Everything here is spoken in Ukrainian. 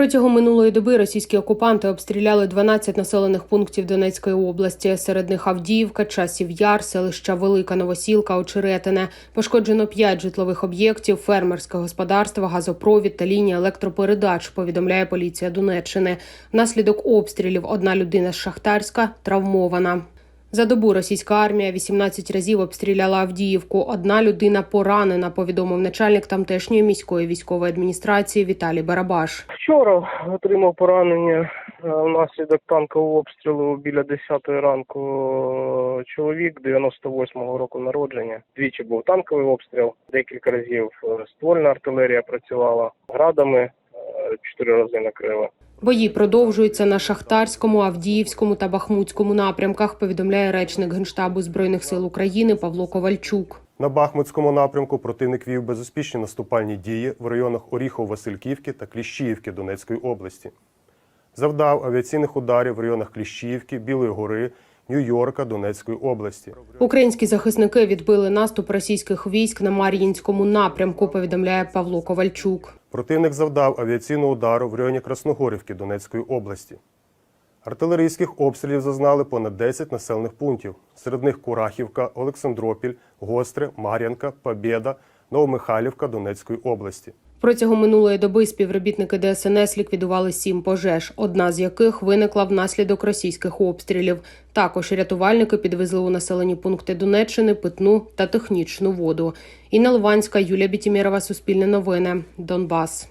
Протягом минулої доби російські окупанти обстріляли 12 населених пунктів Донецької області. Серед них Авдіївка, Часів Яр, селища Велика Новосілка, Очеретине. Пошкоджено 5 житлових об'єктів, фермерське господарство, газопровід та лінія електропередач. Повідомляє поліція Донеччини. Внаслідок обстрілів одна людина з Шахтарська травмована. За добу російська армія 18 разів обстріляла Авдіївку. Одна людина поранена, повідомив начальник тамтешньої міської військової адміністрації Віталій Барабаш. Вчора отримав поранення е, внаслідок танкового обстрілу біля 10 ранку. Е, Чоловік 98-го року народження. Двічі був танковий обстріл, декілька разів е, ствольна артилерія працювала градами, чотири рази накрила. Бої продовжуються на Шахтарському, Авдіївському та Бахмутському напрямках. Повідомляє речник генштабу збройних сил України Павло Ковальчук. На Бахмутському напрямку противник вів безуспішні наступальні дії в районах Оріхов-Васильківки та Кліщіївки Донецької області. Завдав авіаційних ударів в районах Кліщіївки, Білої гори, Нью-Йорка Донецької області. Українські захисники відбили наступ російських військ на Мар'їнському напрямку. Повідомляє Павло Ковальчук. Противник завдав авіаційного удару в районі Красногорівки Донецької області. Артилерійських обстрілів зазнали понад 10 населених пунктів. Серед них Курахівка, Олександропіль, Гостре, Мар'янка, Побєда, Новомихайлівка Донецької області. Протягом минулої доби співробітники ДСНС ліквідували сім пожеж, одна з яких виникла внаслідок російських обстрілів. Також рятувальники підвезли у населені пункти Донеччини питну та технічну воду. Інна Лованська, Юлія Бітімєрова, Суспільне новини, Донбас.